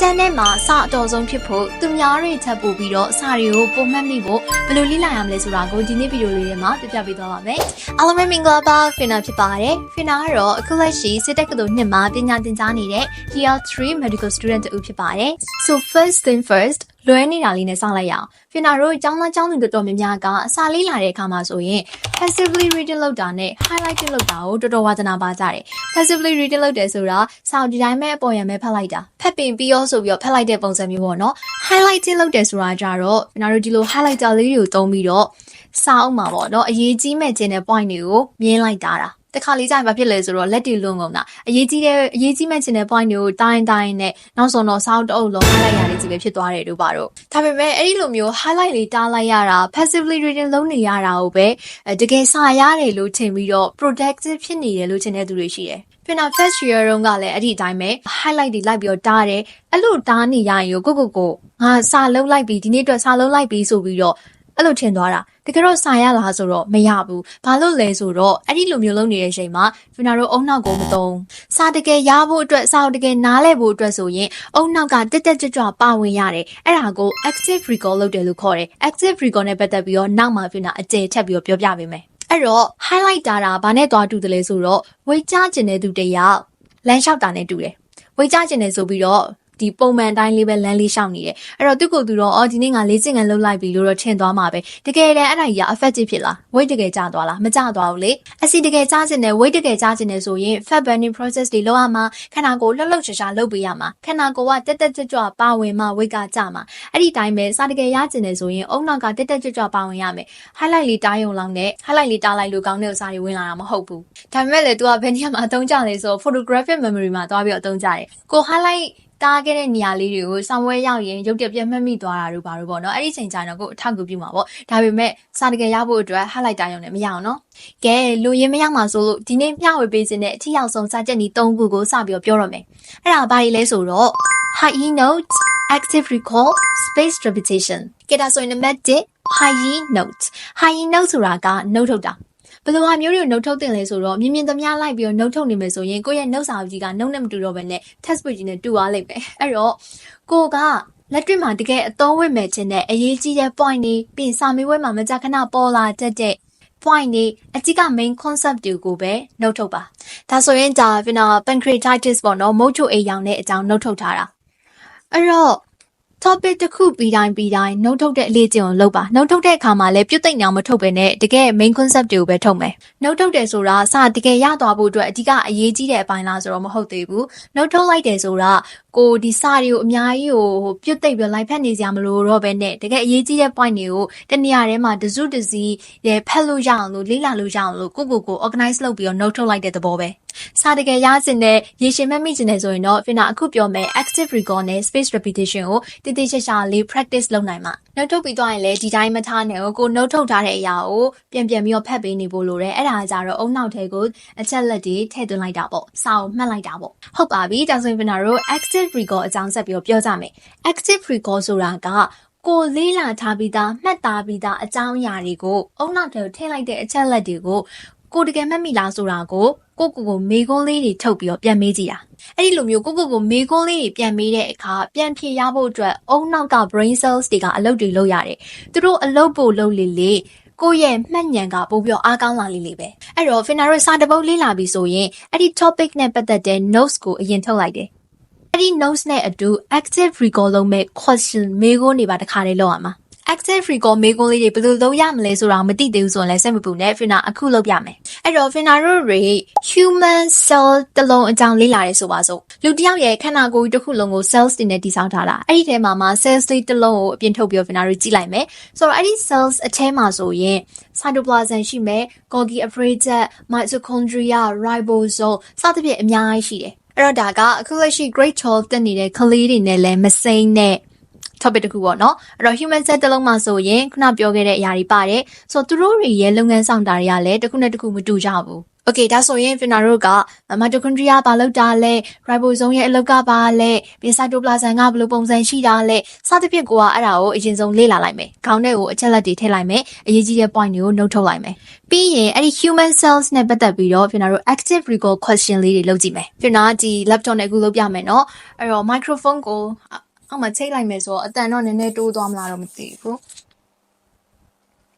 တန်းထဲမှာစအတော်ဆုံးဖြစ်ဖို့သူများတွေချက်ပို့ပြီးတော့စာတွေကိုပုံမှတ်မိဖို့ဘယ်လိုလေ့လာရမလဲဆိုတာကိုဒီနေ့ဗီဒီယိုလေးထဲမှာပြပြပေးသွားပါမယ်။အားလုံးပဲမင်္ဂလာပါဖင်နာဖြစ်ပါတယ်။ဖင်နာကတော့အခုလက်ရှိစစ်တက်ကတော်နှစ်မှာပညာသင်ကြားနေတဲ့ Year 3 Medical Student တူဖြစ်ပါတယ်။ So first thing first လွဲနေတာလေးနဲ့စောင့်လိုက်ရအောင်။ဖင်နာတို့ကျောင်းသားကျောင်းသူတော်တော်များများကအစာလေးလာတဲ့အခါမှာဆိုရင် passively reading လုပ်တာနဲ့ highlighting လုပ်တာကိုတော်တော်ဝါသနာပါကြတယ်။ passively reading လုပ်တယ်ဆိုတာစာအုပ်ဒီတိုင်းပဲအပေါ်ရံပဲဖတ်လိုက်တာ။ဖတ်ပင်ပြီးရောဆိုပြီးတော့ဖတ်လိုက်တဲ့ပုံစံမျိုးပေါ့နော်။ highlighting လုပ်တယ်ဆိုတာကြတော့ဖင်နာတို့ဒီလို highlighter လေးတွေကိုသုံးပြီးတော့စာအုပ်မှာပေါ့နော်အရေးကြီးမဲ့ခြင်းတဲ့ point တွေကိုမြင်လိုက်တာတာ။ တခါလေးကြာရင်ဘာဖြစ်လဲဆိုတော့လက်တွေလွန်ကုန်တာအရေးကြီးတဲ့အရေးကြီးမဲ့ခြင်းတဲ့ point တွေကိုတိုင်းတိုင်းနဲ့နောက်ဆုံးတော့စောက်တအုပ်လုံး highlight ရလေးကြီးပဲဖြစ်သွားတယ်တို့ပါတော့ဒါပေမဲ့အဲ့ဒီလိုမျိုး highlight လေးတားလိုက်ရတာ passively reading လုပ်နေရတာကိုပဲတကယ်စာရတယ်လို့ထင်ပြီးတော့ productive ဖြစ်နေတယ်လို့ထင်တဲ့သူတွေရှိတယ်ဖင်နာ first year တုန်းကလည်းအဲ့ဒီအတိုင်းပဲ highlight တွေလိုက်ပြီးတော့တားတယ်အဲ့လိုတားနေရရင်ကိုကိုကိုငါစာလုံးလိုက်ပြီးဒီနေ့အတွက်စာလုံးလိုက်ပြီးဆိုပြီးတော့ အဲ့လိုထင်သွားတာတကယ်တော့စာရလားဆိုတော့မရဘူးဘာလို့လဲဆိုတော့အဲ့ဒီလိုမျိုးလုပ်နေတဲ့အချိန်မှာဖင်နာတို့အုံနောက်ကိုမသုံးစာတကယ်ရဖို့အတွက်စာတကယ်နားလည်ဖို့အတွက်ဆိုရင်အုံနောက်ကတက်တက်ကြွကြွပါဝင်ရတယ်အဲ့ဒါကို active recall လုပ်တယ်လို့ခေါ်တယ် active recall နဲ့ပတ်သက်ပြီးတော့နောက်မှဖင်နာအကျယ်ထပ်ပြီးတော့ပြောပြပေးမယ်အဲ့တော့ highlight တာတာဘာနဲ့သွားတူတယ်လဲဆိုတော့ဝေကြားကျင်တဲ့သူတယောက်လမ်းလျှောက်တာနဲ့တူတယ်ဝေကြားကျင်တယ်ဆိုပြီးတော့ ဒီပုံမှန်တိုင်းလေးပဲလမ်းလေးရှောက်နေတယ်အဲ့တော့သူ့ကိုယ်သူတော့အော်ဒီနေ့ငါလေးစင်ကန်လှုပ်လိုက်ပြီလို့တော့ထင်သွားမှာပဲတကယ်တမ်းအဲ့ဒါကြီးက effective ဖြစ်လား weight တကယ်ကျသွားလားမကျသွားဘူးလေအစီတကယ်ကျခြင်းနဲ့ weight တကယ်ကျခြင်းနဲ့ဆိုရင် fat burning process တွေလုပ်ရမှာခန္ဓာကိုယ်လှုပ်လှုပ်ရှားရှားလုပ်ပေးရမှာခန္ဓာကိုယ်ကတက်တက်ကြွကြွပါဝင်မှ weight ကကျမှာအဲ့ဒီတိုင်းပဲစတကယ်ရခြင်းနဲ့ဆိုရင်အုံနောက်ကတက်တက်ကြွကြွပါဝင်ရမယ် highlight လေးတားရုံလောက်နဲ့ highlight လေးတားလိုက်လို့ကောင်းတဲ့ဥစားတွေဝင်လာတာမဟုတ်ဘူးဒါပေမဲ့လေ तू ကဘယ်နေရာမှာအသုံးကျလဲဆို photographic memory မှာသွားပြီးတော့အသုံးကျတယ်ကို highlight တားခဲ့တဲ့နေရာလေးတွေကိုဆောင်ဝဲရောက်ရင်ရုပ်တရက်ပြတ်မှတ်မိသွားတာတို့ဘာလို့ပေါ့နော်အဲ့ဒီချိန်ကျရင်တော့ကိုအထောက်ကူပြုမှာပေါ့ဒါပေမဲ့စာတကယ်ရဖို့အတွက် highlight တားရုံနဲ့မရအောင်နော်ကဲလူရင်းမရောက်မှာဆိုလို့ဒီနေ့မျှဝေပေးခြင်းနဲ့အထီရောက်ဆုံးစာချက်နီ၃ခုကိုစပြီးတော့ပြောရမယ်အဲ့ဒါဘာတွေလဲဆိုတော့ high note active recall space repetition ကဲဒါဆိုရင်နံပါတ်1 high note high note ဆိုတာက note ထုတ်တာ ဘယ်လိုဟာမျိုးတွေကိုနှုတ်ထုတ်တင်လဲဆိုတော့မြင်မြင်သမျှလိုက်ပြီးတော့နှုတ်ထုတ်နေမယ်ဆိုရင်ကိုယ့်ရဲ့နှုတ်စာကြီးကနှုတ်နဲ့မတူတော့ဘဲနဲ့ test book ကြီးနဲ့တူသွားလိမ့်မယ်အဲ့တော့ကိုကလက်တွေ့မှာတကယ်အသုံးဝင်မဲ့ခြင်းနဲ့အရေးကြီးတဲ့ point တွေပြီးစာမေးပွဲမှာမကြာခဏပေါ်လာတတ်တဲ့ point တွေအကြီးက main concept တွေကိုပဲနှုတ်ထုတ်ပါဒါဆိုရင်ဒါဖင်နာ pancreatitis ပေါ့နော်မုတ်ချိုအိမ်ရောင်တဲ့အကြောင်းနှုတ်ထုတ်ထားတာအဲ့တော့ topic တစ်ခုပြီးတိုင်းပြီးတိုင်းနှုတ်ထုတ်တဲ့အလေးကျင့်ကိုလုပ်ပါနှုတ်ထုတ်တဲ့အခါမှာလည်းပြုတ်သိမ့်အောင်မထုတ်ဘဲနဲ့တကယ် main concept တွေကိုပဲထုတ်မယ်နှုတ်ထုတ်တယ်ဆိုတာစတကယ်ရသွားဖို့အတွက်အဓိကအရေးကြီးတဲ့အပိုင်းလားဆိုတော့မဟုတ်သေးဘူးနှုတ်ထုတ်လိုက်တယ်ဆိုတာကိုဒီစာတွေကိုအများကြီးကိုပြုတ်သိမ့်ပြီးလိုက်ဖက်နေကြမလို့တော့ပဲနဲ့တကယ်အရေးကြီးတဲ့ point တွေကိုတနေရာထဲမှာတစုတစည်းရဲ့ဖက်လို့ရအောင်လို့လေ့လာလို့ရအောင်လို့ကိုကိုကို organize လုပ်ပြီးတော့ note ထုတ်လိုက်တဲ့သဘောပဲ စာတကယ်ရစင်တဲ့ရေရှည်မှတ်မိခြင်းနဲ့ဆိုရင်တော့ဖင်နာအခုပြောမယ် active recall နဲ့ space repetition ကိုတည်တည်ချာချာလေး practice လုပ်နိုင်မှာ note ထုတ်ပြီးသွားရင်လည်းဒီတိုင်းမထားနဲ့ကို note ထုတ်ထားတဲ့အရာကိုပြန်ပြန်ပြီးတော့ဖတ်ပေးနေဖို့လိုတယ်အဲ့ဒါကြတော့အုံနောက်ထဲကိုအချက်လက်တွေထည့်သွင်းလိုက်တာပေါ့စာကိုမှတ်လိုက်တာပေါ့ဟုတ်ပါပြီဒါဆိုရင်ဖင်နာတို့ active recall အကြောင်းဆက်ပြီးတော့ပြောကြမယ် active recall ဆိုတာကကိုလေးလာထားပြီးသားမှတ်သားပြီးသားအကြောင်းအရာတွေကိုအုံနောက်ထဲကိုထည့်လိုက်တဲ့အချက်လက်တွေကို ကိုတကယ်မှတ်မိလားဆိုတာကိုကိုကိုကိုမေကုန်းလေးတွေထုတ်ပြီးတော့ပြန်မေးကြည့်တာအဲ့ဒီလိုမျိုးကိုကိုကိုမေကုန်းလေးတွေပြန်မေးတဲ့အခါပြန်ဖြေရဖို့အတွက်အုံနောက်က brain cells တွေကအလုပ်တွေလုပ်ရတယ်သူတို့အလုပ်ပို့လုပ်လေလေကိုယ့်ရဲ့မှတ်ဉာဏ်ကပိုပြီးအားကောင်းလာလိမ့်လိမ့်ပဲအဲ့တော့ Finaro စာတပုတ်လေးလာပြီဆိုရင်အဲ့ဒီ topic နဲ့ပတ်သက်တဲ့ notes ကိုအရင်ထုတ်လိုက်တယ်အဲ့ဒီ notes နဲ့အတူ active recall လုပ်မဲ့ question မေးခွန်းတွေပါတစ်ခါလေးလုပ်ရမှာ active recall မေးခွန်းလေးတွေဘယ်လိုလုပ်ရမလဲဆိုတာမသိသေးဘူးဆိုရင်လည်းစိတ်မပူနဲ့ Fina အခုလုပ်ပြမယ်အဲ့တော့ Fina တို့တွေ human cell တစ်လုံးအကြောင်းလေ့လာရဲဆိုပါစို့လူတစ်ယောက်ရဲ့ခန္ဓာကိုယ်ကြီးတစ်ခုလုံးကို cells တွေနဲ့တည်ဆောက်ထားတာအဲ့ဒီထဲမှာမှ cells လေးတစ်လုံးကိုအပြင်ထုတ်ပြီး Fina တို့ကြည့်လိုက်မယ်ဆိုတော့အဲ့ဒီ cells အထဲမှာဆိုရင် cytoplasm ရှိမယ် Golgi apparatus mitochondria ribosome စသဖြင့်အများကြီးရှိတယ်အဲ့တော့ဒါကအခုလက်ရှိ grade 12တက်နေတဲ့ကလေးတွေနဲ့လည်းမစိမ့်နဲ့ topic တခုပေါ့နော်အဲ့တော့ human cell တစ်လုံးမှာဆိုရင်ခုနပြောခဲ့တဲ့အရာတွေပါတယ်ဆိုတော့သူတို့တွေရဲ့လုပ်ငန်းဆောင်တာတွေကလည်းတစ်ခုနဲ့တစ်ခုမတူကြဘူး Okay ဒါဆိုရင်ဖင်နာတို့ကမိုက်တိုကွန်ဒရီယာဘာလောက်တာလဲ ribosome ရဲ့အလောက်ကဘာလဲပြီး cytoplasm ကဘယ်လိုပုံစံရှိတာလဲစသဖြင့်ကိုကအဲ့ဒါကိုအရင်ဆုံးလေ့လာလိုက်မယ်ခေါင်းထဲကိုအချက်လက်တွေထည့်လိုက်မယ်အရေးကြီးတဲ့ point တွေကို note ထုတ်လိုက်မယ်ပြီးရင်အဲ့ဒီ human cells နဲ့ပတ်သက်ပြီးတော့ဖင်နာတို့ active recall question လေးတွေလုပ်ကြည့်မယ်ဖင်နာဒီ laptop နဲ့အခုလုပ်ပြမယ်နော်အဲ့တော့ microphone ကို အောက်မှာချိန်လိုက်မယ်ဆိုတော့အတန်တော့နည်းနည်းတိုးသွားမလားတော့မသိဘူး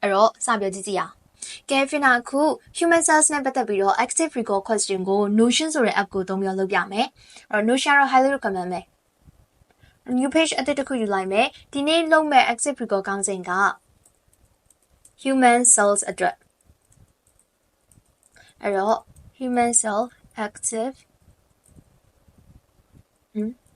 အဲ့တော့စပြောကြည့်ကြည့်အောင်ကဲဖင်နာအခု human cells နဲ့ပတ်သက်ပြီးတော့ active recall question ကို Notion ဆိုတဲ့ app ကိုသုံးပြီးတော့လုပ်ပြမယ်။အဲ့တော့ Notion တော့ highly recommend မယ်။ new page အသစ်တစ်ခုယူလိုက်မယ်။ဒီနေ့လုပ်မဲ့ active recall ကောင်းစဉ်က human cells အတွက်အဲ့တော့ human cell active ဟမ်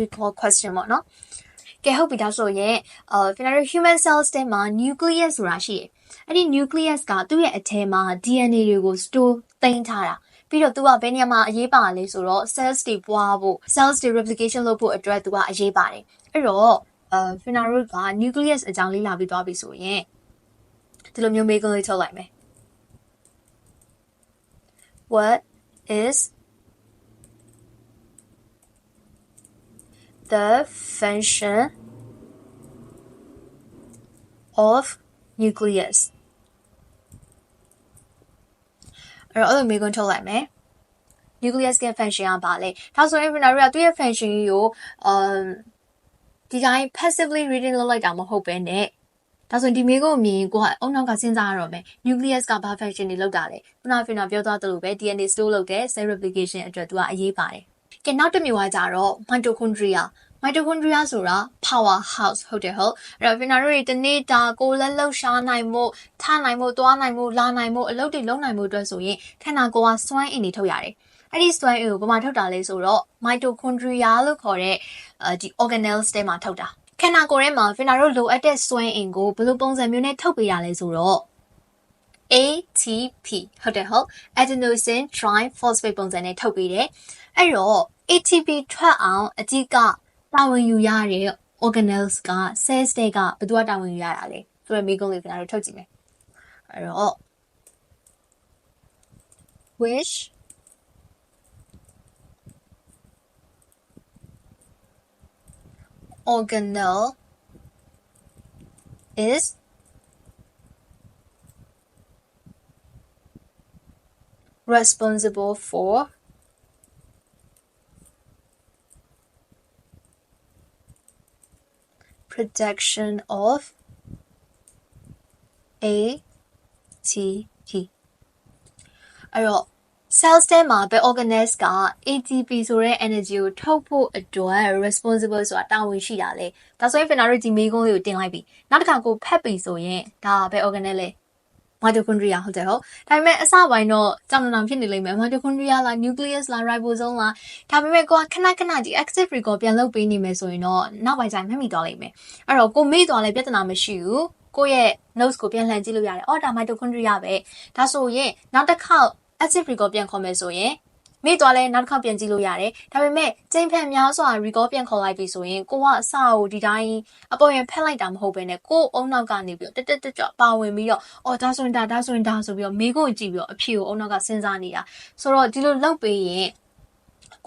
recall question ပေါ့နော်။ကဲဟုတ်ပြီဒါဆိုရင်အာ final human cells တဲ့မှာ nucleus ဆိုတာရှိတယ်။အဲ့ဒီ nucleus ကသူ့ရဲ့အထဲမှာ DNA တွေကို store သိမ်းထားတာ။ပြီးတော့သူကဘယ်နေရာမှာအရေးပါလဲဆိုတော့ cells တွေပွားဖို့ cells တွေ replication လုပ်ဖို့အတွက်သူကအရေးပါတယ်။အဲ့တော့အာ final root က nucleus အကြောင်းလေးလာပြီးသွားပြီဆိုရင်ဒီလိုမျိုးမေးခွန်းလေးထုတ်လိုက်မယ်။ What is the function of nucleus အဲ့တော့အဲ့လိုမေးခွန်းထုတ်လိုက်မယ် nucleus ရဲ့ function ကဘာလဲဒါဆိုရင် Venera ကသူ့ရဲ့ function ကြီးကို um ဒီတိုင်း passively reading လုပ်လိုက်တာမဟုတ်ပဲနဲ့ဒါဆိုရင်ဒီမေးခွန်းကိုမြင်ရင်ကိုကအုံနောက်ကစဉ်းစားရတော့မယ် nucleus ကဘာ function တွေလုပ်တာလဲခုနက Venera ပြောသွားသလိုပဲ DNA store လုပ်တဲ့ cell replication အတွက်သူကအရေးပါတယ် ကဲနောက်တစ်မျိုးကကြတော့ mitochondria mitochondria ဆိုတာ power house ဟုတ်တယ်ဟုတ်အဲ့တော့ Venera တွေတနေ့တာကိုယ်လက်လှုပ်ရှားနိုင်မှုထနိုင်မှုသွားနိုင်မှုလာနိုင်မှုအလုပ်တွေလုပ်နိုင်မှုအတွက်ဆိုရင်ခန္ဓာကိုယ်ကစွမ်းအင်တွေထုတ်ရတယ်အဲ့ဒီစွမ်းအင်ကိုဘာမှထုတ်တာလဲဆိုတော့ mitochondria လို့ခေါ်တဲ့ဒီ organelles ထဲမှာထုတ်တာခန္ဓာကိုယ်ထဲမှာ Venera တို့လိုအပ်တဲ့စွမ်းအင်ကိုဘယ်လိုပုံစံမျိုးနဲ့ထုတ်ပေးရလဲဆိုတော့ ATP ဟုတ်တယ်ဟုတ် adenosine triphosphate ပုံစံနဲ့ထုတ်ပေးတယ် အဲ့တော့ ATP ထွက်အောင်အဓိကတာဝန်ယူရတဲ့ organelles က cells တွေကဘယ်သူကတာဝန်ယူရတာလဲဆိုတော့မိကုန်းလေးကျွန်တော်တို့ထုတ်ကြည့်မယ်အဲ့တော့ which organelle is responsible for production of ATP အဲ့တော့ cells ထဲမှာဘယ် organelles က ATP ဆိုတဲ့ energy ကိုထုတ်ဖို့အတွက် responsible ဆိုတာတာဝန်ရှိတာလေဒါဆိုရင် Fenna တို့ဒီမေးခွန်းလေးကိုတင်လိုက်ပြီနောက်တစ်ခါကိုဖက်ပြီဆိုရင်ဒါ ဘယ် organelle လဲ mitochondria ဟုတ်တယ်ဟုတ်ဒါပေမဲ့အစပိုင်းတော့ကြောင်နံဖြစ်နေလိမ့်မယ် mitochondria လား nucleus လား ribosome လားဒါပေမဲ့ကိုကခဏခဏဒီ active recall ပြန်လုပ်ပေးနေမယ်ဆိုရင်တော့နောက်ပိုင်းကျရင်မှတ်မိသွားလိမ့်မယ်အဲ့တော့ကိုမေ့သွားလဲပြဿနာမရှိဘူးကိုရဲ့ notes ကိုပြန်လှန်ကြည့်လို့ရတယ်အော်ဒါ mitochondria ပဲဒါဆိုရင်နောက်တစ်ခေါက် active recall ပြန်ခေါ်မယ်ဆိုရင် မိသွားလဲနောက်တစ်ခေါက်ပြန်ကြည့်လို့ရတယ်ဒါပေမဲ့ကျင်းဖက်များစွာ recall ပြန်ခေါ်လိုက်ပြီဆိုရင်ကိုကအစကိုဒီတိုင်းအပေါ်ရင်ဖက်လိုက်တာမဟုတ်ဘဲနဲ့ကိုအုံနောက်ကနေပြီးတော့တက်တက်တက်ကြပါဝင်ပြီးတော့အော်ဒါဆိုရင်ဒါဒါဆိုရင်ဒါဆိုပြီးတော့မိကိုကြည့်ပြီးတော့အဖြေကိုအုံနောက်ကစဉ်းစားနေတာဆိုတော့ဒီလိုလုပ်ပေးရင်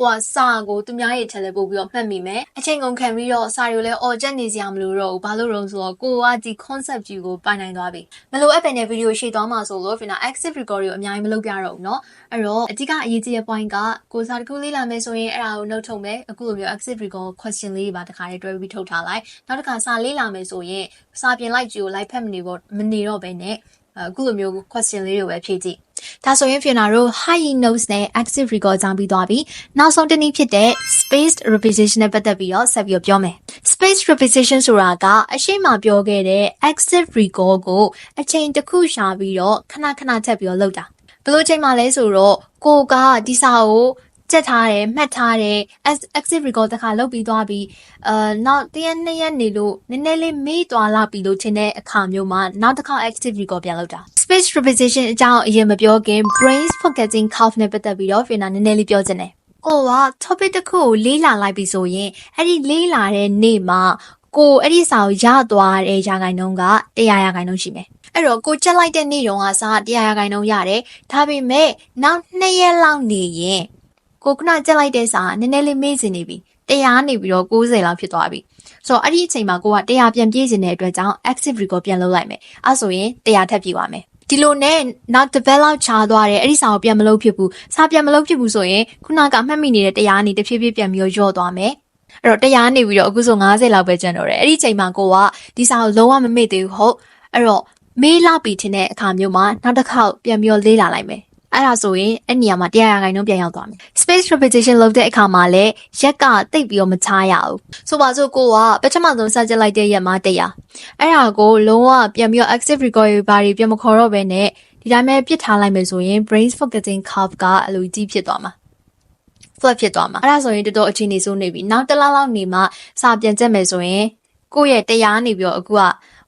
ကိုကစာကိုသူများရဲ့ချက်လဲပို့ပြီးတော့မှတ်မိမယ်အချိန်ကုန်ခံပြီးတော့စာတွေကိုလည်းအော်ချက်နေစရာမလိုတော့ဘူးဘာလို့လဲဆိုတော့ကိုကဒီ concept ကြီးကိုပိုင်နိုင်သွားပြီမလို့အပ်ပင်တဲ့ဗီဒီယိုရှေ့သွားမှာဆိုလို့ final active record ကိုအများကြီးမလုပ်ပြတော့ဘူးเนาะအဲ့တော့အဓိကအရေးကြီးတဲ့ point ကကိုစာတစ်ခုလေးလာမယ်ဆိုရင်အဲ့ဒါကို note ထုတ်မယ်အခုလိုမျိုး active record question လေးပါတခါလေးတွဲပြီးထုတ်ထားလိုက်နောက်တစ်ခါစာလေးလာမယ်ဆိုရင်စာပြင်လိုက်ကြည့်ကို live ဖတ်မနေတော့မနေတော့ဘဲနဲ့အခုလိုမျိုး question လေးတွေပဲဖြည့်ကြည့် ဒါဆိုရင် Fiona တို့ high notes နဲ့ active record အကြောင်းပြီးသွားပြီနောက်ဆုံးတစ်နည်းဖြစ်တဲ့ spaced repetition နဲ့ပတ်သက်ပြီးတော့ဆက်ပြီးပြောမယ် spaced repetition ဆိုတာကအရှိမပြောခဲ့တဲ့ active record ကိုအချိန်တစ်ခုရှာပြီးတော့ခဏခဏထပ်ပြီးတော့လုပ်တာဘယ်လိုချိန်မှလဲဆိုတော့ကိုကဒီစာကို ကြက်ထားတယ်မှတ်ထားတယ် active record တစ်ခါလုပ်ပြီးသွားပြီးအာနောက်တရက်နှစ်ရက်နေလို့နည်းနည်းလေးမေ့သွားလာပြီးလို့ထင်တဲ့အခါမျိုးမှာနောက်တစ်ခါ active record ပြန်လုပ်တာ space repetition အကြောင်းအရင်မပြောခင် brain forgetting curve နဲ့ပတ်သက်ပြီးတော့ Fiona နည်းနည်းလေးပြောချင်တယ်ကိုက topic တစ်ခုကိုလေးလာလိုက်ပြီဆိုရင်အဲ့ဒီလေးလာတဲ့နေ့မှာကိုအဲ့ဒီစာကိုရသွားတဲ့ရာခိုင်နှုန်းက100ရာခိုင်နှုန်းရှိမယ်အဲ့တော့ကိုကြက်လိုက်တဲ့နေ့တုန်းကစား100ရာခိုင်နှုန်းရတယ်ဒါပေမဲ့နောက်2ရက်လောက်နေရင် ကိုခုနကြက်လိုက်တဲ့စားကနည်းနည်းလေးမေ့စင်နေပြီ100နေပြီးတော့90လောက်ဖြစ်သွားပြီဆိုတော့အဲ့ဒီအချိန်မှာကိုက100ပြန်ပြေးစင်တဲ့အတွက်ကြောင့် active record ပြန်လုပ်လိုက်မယ်အဲ့ဆိုရင်100ထပ်ပြေးပါမယ်ဒီလိုနဲ့နောက်တစ်ပတ်လောက်ချားသွားတယ်အဲ့ဒီစာကိုပြန်မလုပ်ဖြစ်ဘူးစာပြန်မလုပ်ဖြစ်ဘူးဆိုရင်ခုနကမှတ်မိနေတဲ့တရားအနေတဖြည်းဖြည်းပြန်ပြီးတော့ယော့သွားမယ်အဲ့တော့တရားနေပြီးတော့အခုဆို90လောက်ပဲကျန်တော့တယ်အဲ့ဒီအချိန်မှာကိုကဒီစာကိုလုံးဝမမေ့သေးဘူးဟုတ်အဲ့တော့မေးလောက်ပြီးထင်တဲ့အခါမျိုးမှာနောက်တစ်ခေါက်ပြန်ပြီးတော့လေးလာလိုက်မယ် အဲ့ဒါဆိုရင်အဲ့နေရာမှာတရားရခိုင်နှုန်းပြန်ရောက်သွားမယ် space repetition လုပ်တဲ့အခါမှာလည်းရက်ကတိတ်ပြီးတော့မချရဘူးဆိုပါစို့ကိုကပထမဆုံးစကြက်လိုက်တဲ့ရက်မှာတရားအဲ့ဒါကိုလုံးဝပြန်ပြီးတော့ active recovery ဘာတွေပြန်မခေါ်တော့ဘဲနဲ့ဒီတိုင်းပဲပြစ်ထားလိုက်မယ်ဆိုရင် brain forgetting curve ကအလိုကြီးဖြစ်သွားမှာ flat ဖြစ်သွားမှာအဲ့ဒါဆိုရင်တော်တော်အခြေအနေဆိုးနေပြီနောက်တစ်လလောက်နေမှစာပြန်ကျက်မယ်ဆိုရင်ကိုယ့်ရဲ့တရားနေပြီးတော့အခုက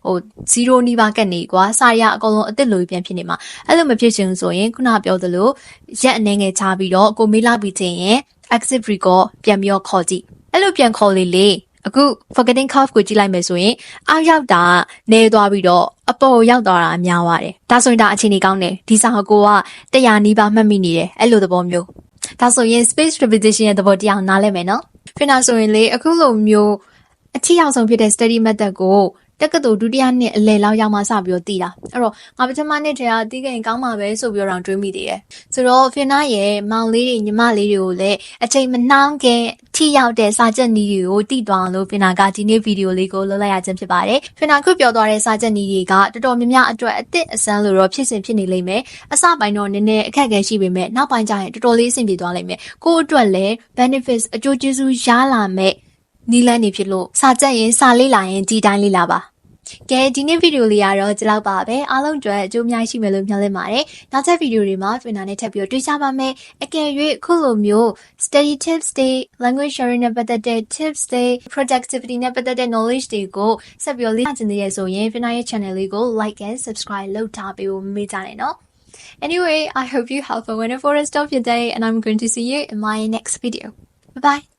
ဟို0နီးပါးကတ်နေကွာစာရအကုန်လုံးအစ်စ်လိုပြန်ဖြစ်နေမှာအဲ့လိုမဖြစ်ချင်ဘူးဆိုရင်ခုနပြောသလိုရက်အနေငယ်ချပြီးတော့ကိုမေးလာပြီးချင်းရင် active record ပြန်ပြီးတော့ခေါ်ကြည့်အဲ့လိုပြန်ခေါ်လေလေအခု forgetting curve ကိုကြည့်လိုက်မယ်ဆိုရင်အောက်ရောက်တာနေသွားပြီးတော့အပေါ်ရောက်သွားတာများပါတယ်ဒါဆိုရင်ဒါအခြေအနေကောင်းတယ်ဒီစာကိုက100နီးပါးမှတ်မိနေတယ်အဲ့လိုသဘောမျိုးဒါဆိုရင် space repetition ရဲ့သဘောတရားကိုနားလည်မယ်နော်ဖြစ်နာဆိုရင်လေအခုလိုမျိုးအထီရောက်ဆုံးဖြစ်တဲ့ study method ကို တက္ကသိုလ်ဒုတိယနှစ်အလယ်လောက်ရောက်မှစပြီးတော့တည်တာအဲ့တော့ငါပထမနှစ်တည်းကတီးခင်ကောင်းမှာပဲဆိုပြီးတော့တွေးမိသေးတယ်ဆိုတော့ဖင်နာရဲ့မောင်လေးတွေညီမလေးတွေကိုလည်းအချိန်မနှောင်းခင်ထိရောက်တဲ့စာချက်နည်းတွေကိုတည်သွားအောင်လို့ဖင်နာကဒီနေ့ဗီဒီယိုလေးကိုလုပ်လိုက်ရခြင်းဖြစ်ပါတယ်ဖင်နာခုပြောသွားတဲ့စာချက်နည်းတွေကတော်တော်များများအတွက်အသစ်အဆန်းလို့တော့ဖြစ်စဉ်ဖြစ်နေလိမ့်မယ်အစပိုင်းတော့နည်းနည်းအခက်အခဲရှိပေမဲ့နောက်ပိုင်းကျရင်တော်တော်လေးအဆင်ပြေသွားလိမ့်မယ်ကိုယ့်အတွက်လည်း benefits အကျိုးကျေးဇူးရလာမဲ့ နီးလန်းနေဖြစ်လို့စာချက်ရင်စာလေးလာရင်ဒီတိုင်းလေးလာပါကဲဒီနေ့ဗီဒီယိုလေးကတော့ဒီလောက်ပါပဲအားလုံးအတွက်အကျိုးအများကြီးရှိမယ်လို့မျှော်လင့်ပါတယ်နောက်ထပ်ဗီဒီယိုတွေမှာဖင်နာနဲ့ထပ်ပြီးတော့တွေ့ကြပါမယ်အကယ်၍ခုလိုမျိုး study tips တွေ language sharing နဲ့ပတ်သက်တဲ့ tips တွေ productivity နဲ့ပတ်သက်တဲ့ knowledge တွေကိုဆက်ပြီးတော့လေ့လာချင်သေးရဆိုရင်ဖင်နာရဲ့ channel လေးကို like and subscribe လုပ်ထားပေးဖို့မမေ့ကြနဲ့နော် Anyway, I hope you have a wonderful rest of your day and I'm going to see you in my next video. Bye bye.